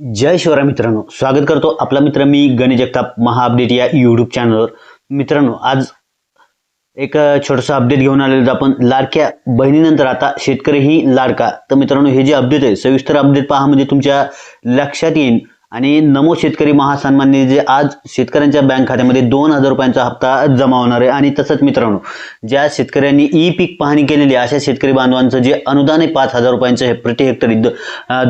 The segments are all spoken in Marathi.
जय शिवराय मित्रांनो. स्वागत करतो आपला मित्र मी गणेश जगताप महा अपडेट या यूट्यूब चॅनलवर मित्रांनो आज एक छोटंसं अपडेट घेऊन आलेलो आपण. लाडक्या बहिणीनंतर आता शेतकरीही लाडका. तर मित्रांनो हे जे अपडेट आहे सविस्तर अपडेट पहा म्हणजे तुमच्या लक्षात येईल. आणि नमो शेतकरी महासन्मान निधी जे आज शेतकऱ्यांच्या बँक खात्यामध्ये दोन हजार रुपयांचा हप्ता जमा होणार आहे. आणि तसंच मित्रांनो ज्या शेतकऱ्यांनी ई पीक पाहणी केलेली आहे अशा शेतकरी बांधवांचं जे अनुदान आहे पाच हजार रुपयांचं हे प्रति हेक्टरी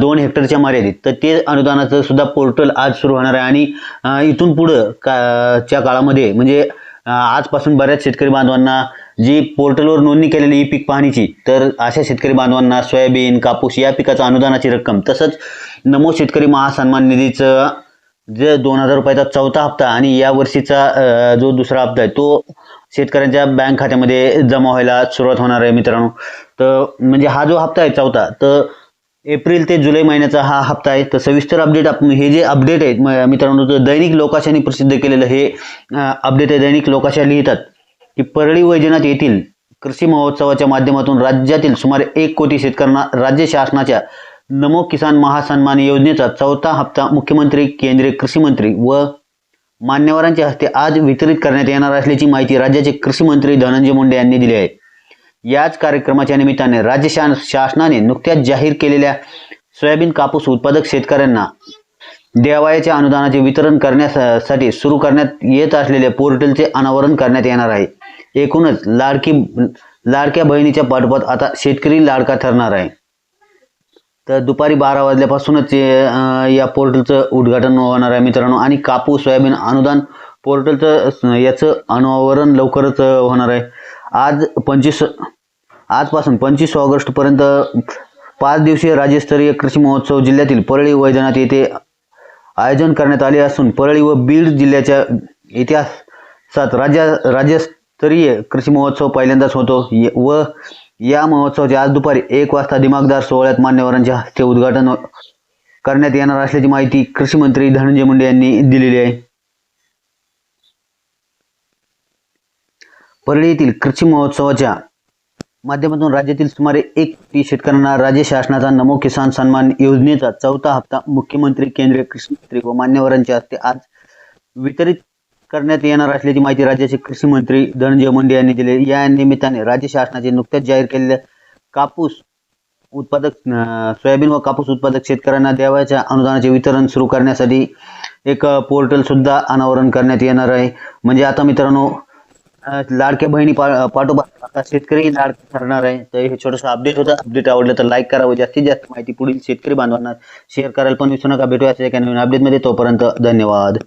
दोन हेक्टरच्या मर्यादित तर ते अनुदानाचं सुद्धा पोर्टल आज सुरू होणार आहे. आणि इथून पुढं का च्या काळामध्ये म्हणजे आजपासून बऱ्याच शेतकरी बांधवांना जी पोर्टलवर नोंदणी केलेली ई पीक पाहणीची तर अशा शेतकरी बांधवांना सोयाबीन कापूस या पिकाचं अनुदानाची रक्कम तसंच नमो शेतकरी महासन्मान निधीचं जे दोन हजार रुपयाचा चौथा हप्ता आणि या वर्षीचा जो दुसरा हप्ता आहे तो शेतकऱ्यांच्या बँक खात्यामध्ये जमा व्हायला सुरुवात होणार आहे मित्रांनो. तर म्हणजे हा जो हप्ता आहे चौथा तर एप्रिल ते जुलै महिन्याचा हा हप्ता आहे. तर सविस्तर अपडेट आप हे जे अपडेट आहेत म- मित्रांनो तर दैनिक लोकाशाने प्रसिद्ध केलेलं हे अपडेट आहे. दैनिक लोकाशा लिहितात की परळी वैजनाथ येथील कृषी महोत्सवाच्या माध्यमातून राज्यातील सुमारे एक कोटी शेतकऱ्यांना राज्य शासनाच्या नमो किसान महासन्मान योजनेचा चौथा हप्ता मुख्यमंत्री केंद्रीय कृषी मंत्री व मान्यवरांच्या हस्ते आज वितरित करण्यात येणार असल्याची माहिती राज्याचे कृषी मंत्री धनंजय मुंडे यांनी दिली आहे. याच कार्यक्रमाच्या निमित्ताने राज्य शा- शासनाने नुकत्याच जाहीर केलेल्या सोयाबीन कापूस उत्पादक शेतकऱ्यांना देवायाच्या अनुदानाचे वितरण करण्यासाठी सुरू करण्यात येत असलेल्या पोर्टलचे अनावरण करण्यात येणार आहे. एकूणच लाडकी लाडक्या बहिणीच्या पाठोपाठ आता शेतकरी लाडका ठरणार आहे. तर दुपारी बारा वाजल्यापासूनच या पोर्टलचं उद्घाटन होणार आहे मित्रांनो. आणि कापूस सोयाबीन अनुदान पोर्टलचं याचं अनावरण लवकरच होणार आहे. आज पंचवीस आजपासून पंचवीस ऑगस्टपर्यंत पाच दिवसीय राज्यस्तरीय कृषी महोत्सव जिल्ह्यातील परळी वैजनाथ येथे आयोजन करण्यात आले असून परळी व बीड जिल्ह्याच्या इतिहासात राज्य राज्यस्तरीय कृषी महोत्सव पहिल्यांदाच होतो. व या महोत्सवाचे आज दुपारी एक वाजता दिमागदार सोहळ्यात मान्यवरांच्या हस्ते उद्घाटन हो- करण्यात येणार असल्याची माहिती कृषी मंत्री धनंजय मुंडे यांनी दिलेली आहे. परळी येथील कृषी महोत्सवाच्या माध्यमातून राज्यातील सुमारे एक कोटी शेतकऱ्यांना राज्य शासनाचा नमो किसान सन्मान योजनेचा चौथा हप्ता मुख्यमंत्री केंद्रीय कृषी मंत्री व मान्यवरांच्या हस्ते आज वितरित करण्यात येणार असल्याची माहिती राज्याचे कृषी मंत्री धनंजय मुंडे यांनी दिली. या निमित्ताने राज्य शासनाचे नुकत्याच जाहीर केलेल्या कापूस उत्पादक सोयाबीन व कापूस उत्पादक शेतकऱ्यांना द्यावयाच्या अनुदानाचे वितरण सुरू करण्यासाठी एक पोर्टल सुद्धा अनावरण करण्यात येणार आहे. म्हणजे आता मित्रांनो लाडक्या बहिणी पा पाठोपाठ आता शेतकरी लाड ठरणार आहे. तर हे छोटंसं अपडेट होतं. अपडेट आवडलं तर लाईक करावं जास्तीत जास्त माहिती पुढील शेतकरी बांधवांना शेअर करायला पण विसरू नका. भेटूया अशा एका नवीन अपडेटमध्ये तोपर्यंत धन्यवाद.